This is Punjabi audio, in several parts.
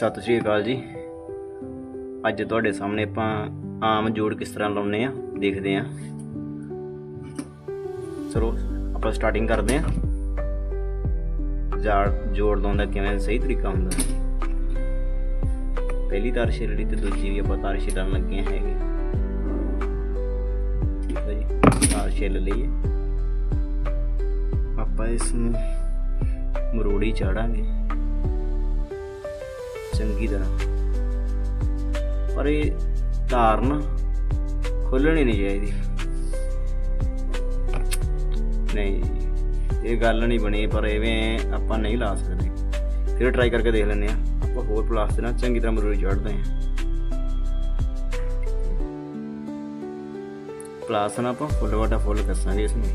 ਸਤਿ ਸ਼੍ਰੀ ਅਕਾਲ ਜੀ। ਅੱਜ ਤੁਹਾਡੇ ਸਾਹਮਣੇ ਆਪਾਂ ਆਮ ਜੋੜ ਕਿਸ ਤਰ੍ਹਾਂ ਲਾਉਨੇ ਆ ਦੇਖਦੇ ਆ ਚਲੋ, ਆਪਾਂ ਸਟਾਰਟਿੰਗ ਕਰਦੇ ਆ ਜਾੜ, ਜੋੜ ਲਾਉਣ ਦਾ ਕਿਵੇਂ ਸਹੀ ਤਰੀਕਾ ਹੁੰਦਾ? ਪਹਿਲੀ ਤਾਰ ਛਿਲੜੀ ਤੇ ਦੂਜੀ ਵੀ ਆਪਾਂ ਤਾਰ ਛਿਲਣ ਲੱਗੇ ਹੈਗੇ। ਠੀਕ ਹੈ ਜੀ, ਤਾਰ ਛਿਲ ਲਈਏ। ਆਪਾਂ ਇਸ ਨੂੰ ਮਰੋੜੀ ਚਾੜਾਂਗੇ। ਚੰਗੀ ਤਰ੍ਹਾਂ। ਪਰ ਇਹ ਧਾਰ ਨਾ ਖੋਲਣੀ ਨਹੀਂ ਚਾਹੀਦੀ। ਨਹੀਂ, ਇਹ ਗੱਲ ਨਹੀਂ ਬਣੀ, ਪਰ ਐਵੇਂ ਆਪਾਂ ਨਹੀਂ ਲਾ ਸਕਦੇ। ਫਿਰ ਟਰਾਈ ਕਰਕੇ ਦੇਖ ਲੈਂਦੇ ਆ ਆਪਾਂ ਹੋਰ ਪਲਾਸਟਿਕ ਨਾਲ ਚੰਗੀ ਤਰ੍ਹਾਂ ਮਰੂਰੀ ਚੜਦੇ ਆ ਪਲਾਸ ਨਾਲ ਆਪਾਂ ਫੁੱਲ ਵਾਟਾ ਫੁੱਲ ਕੱਸਾਂਗੇ ਇਸ ਨੂੰ।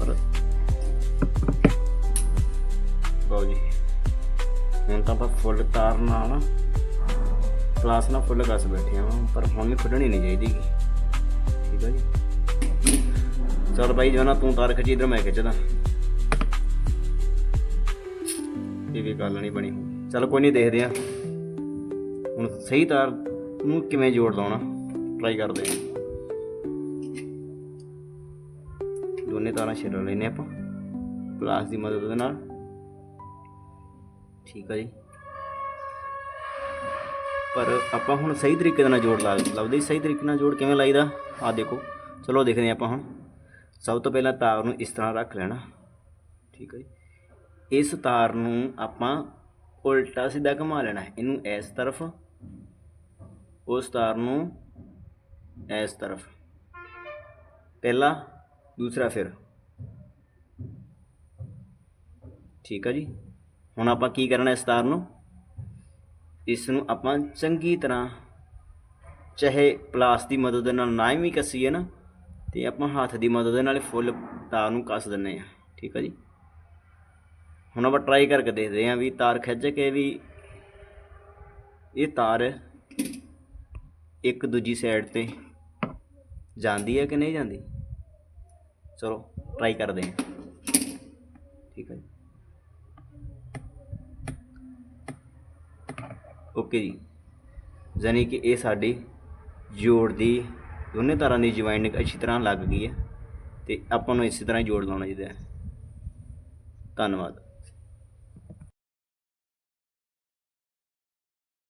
ਪਰ ਤਾਂ ਆਪਾਂ ਫੁੱਲ ਤਾਰ ਨਾਲ ਨਾ ਕਲਾਸ ਨਾਲ ਫੁੱਲ ਕੱਸ ਬੈਠੇ ਆ ਪਰ ਹੁਣ ਵੀ ਖੁੱਲਣੀ ਨਹੀਂ ਚਾਹੀਦੀ ਠੀਕ ਆ ਜੀ? ਚਲ ਬਾਈ ਜੋ ਤੂੰ ਤਾਰ ਖਿੱਚੀ, ਇਧਰ ਮੈਂ ਖਿੱਚਦਾ। ਇਹ ਵੀ ਗੱਲ ਨਹੀਂ ਬਣੀ ਚਲ ਕੋਈ ਨਹੀਂ, ਦੇਖਦੇ ਆ ਹੁਣ ਸਹੀ ਤਾਰ ਨੂੰ ਕਿਵੇਂ ਜੋੜ ਲਾਉਣਾ? ਟਰਾਈ ਕਰਦੇ ਆ ਦੋਨੇ ਤਾਰਾਂ ਛਿੱਲ ਲੈਨੇ ਆਪਾਂ। ਪਲਾਸ ਦੀ ਮਦਦ ਦੇ ਨਾਲ। ਠੀਕ ਆ ਜੀ। ਪਰ ਆਪਾਂ ਹੁਣ ਸਹੀ ਤਰੀਕੇ ਨਾਲ ਜੋੜ ਲਾ ਲੱਭਦੇ ਸਹੀ ਤਰੀਕੇ ਨਾਲ ਜੋੜ ਕਿਵੇਂ ਲਾਈਦਾ? ਆ ਦੇਖੋ। ਚਲੋ ਦੇਖਦੇ ਹਾਂ ਆਪਾਂ ਹੁਣ। ਸਭ ਤੋਂ ਪਹਿਲਾਂ ਤਾਰ ਨੂੰ ਇਸ ਤਰ੍ਹਾਂ ਰੱਖ ਲੈਣਾ। ਠੀਕ ਹੈ ਜੀ। ਇਸ ਤਾਰ ਨੂੰ ਆਪਾਂ ਉਲਟਾ ਸਿੱਧਾ ਘੁਮਾ ਲੈਣਾ ਹੈ। ਇਹਨੂੰ ਇਸ ਤਰਫ, ਉਸ ਤਾਰ ਨੂੰ ਇਸ ਤਰਫ। ਪਹਿਲਾ, ਦੂਸਰਾ ਫਿਰ। ਠੀਕ ਹੈ ਜੀ। ਹੁਣ ਆਪਾਂ ਕੀ ਕਰਨਾ ਇਸ ਤਾਰ ਨੂੰ? ਇਸ ਨੂੰ ਆਪਾਂ ਚੰਗੀ ਤਰ੍ਹਾਂ ਚਾਹੇ ਪਲਾਸ ਦੀ ਮਦਦ ਦੇ ਨਾਲ ਨਾ ਵੀ ਕੱਸੀਏ ਨਾ, ਤੇ ਆਪਾਂ ਹੱਥ ਦੀ ਮਦਦ ਦੇ ਨਾਲ ਫੁੱਲ ਤਾਰ ਨੂੰ ਕੱਸ ਦਿੰਨੇ ਆ ਠੀਕ ਆ ਜੀ? ਹੁਣ ਆਪਾਂ ਟਰਾਈ ਕਰਕੇ ਦੇਖਦੇ ਹਾਂ ਵੀ ਤਾਰ ਖਿੱਚ ਕੇ ਵੀ ਇਹ ਤਾਰ ਇੱਕ ਦੂਜੀ ਸਾਈਡ ਤੇ ਜਾਂਦੀ ਹੈ ਕਿ ਨਹੀਂ ਜਾਂਦੀ? ਚਲੋ ਟਰਾਈ ਕਰਦੇ ਹਾਂ। ਠੀਕ ਹੈ ਓਕੇ ਜੀ। ਯਾਨੀ ਕਿ ਇਹ ਸਾਡੀ ਜੋੜ ਦੀ ਦੋਨੇ ਤਾਰਾਂ ਦੀ ਜੁਆਇਨਿੰਗ ਅੱਛੀ ਤਰ੍ਹਾਂ ਲੱਗ ਗਈ ਹੈ ਤੇ ਆਪਾਂ ਨੂੰ ਇਸੇ ਤਰ੍ਹਾਂ ਜੋੜ ਲਾਉਣਾ ਚਾਹੀਦਾ ਹੈ। ਧੰਨਵਾਦ।